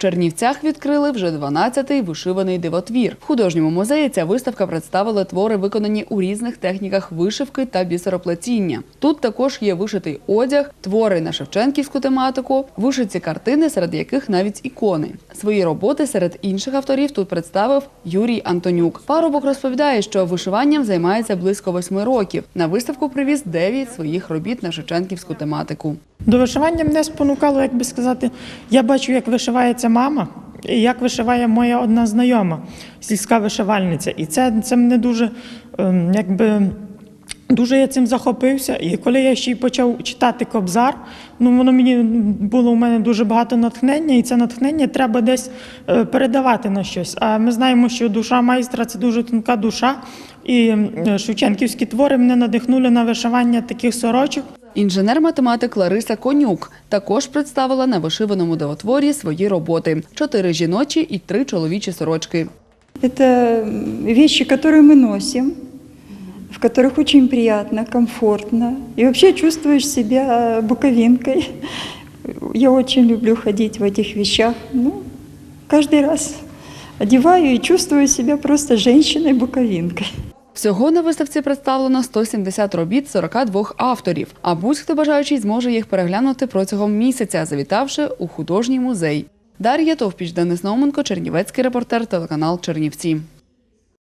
Чернівцях відкрили вже 12-й вишиваний дивотвір. В художньому музеї ця виставка представила твори, виконані у різних техніках вишивки та бісероплетіння. Тут також є вишитий одяг, твори на шевченківську тематику, вишиті картини, серед яких навіть ікони. Свої роботи серед інших авторів тут представив Юрій Антонюк. Парубок розповідає, що вишиванням займається близько восьми років. На виставку привіз дев'ять своїх робіт на шевченківську тематику. До вишивання мене спонукало, як би сказати, я бачу, як вишивається мама, і як вишиває моя одна знайома, сільська вишивальниця. І це, це мене дуже, ем, якби. Дуже я цим захопився, і коли я ще й почав читати Кобзар, ну воно мені було у мене дуже багато натхнення, і це натхнення треба десь е, передавати на щось. А ми знаємо, що душа майстра це дуже тонка душа, і е, шевченківські твори мене надихнули на вишивання таких сорочок. Інженер-математик Лариса Конюк також представила на вишиваному деотворі свої роботи: чотири жіночі і три чоловічі сорочки. Это вещи, которые мы носим, в которых очень приятно, комфортно. И вообще чувствуешь себя буковинкой. Я очень люблю ходить в этих вещах. Ну, каждый раз одеваю и чувствую себя просто женщиной-буковинкой. Всього на виставці представлено 170 робіт 42 авторів. А будь-хто бажаючий зможе їх переглянути протягом місяця, завітавши у художній музей. Дар'я Товпіч, Денис Науменко, Чернівецький репортер, телеканал Чернівці.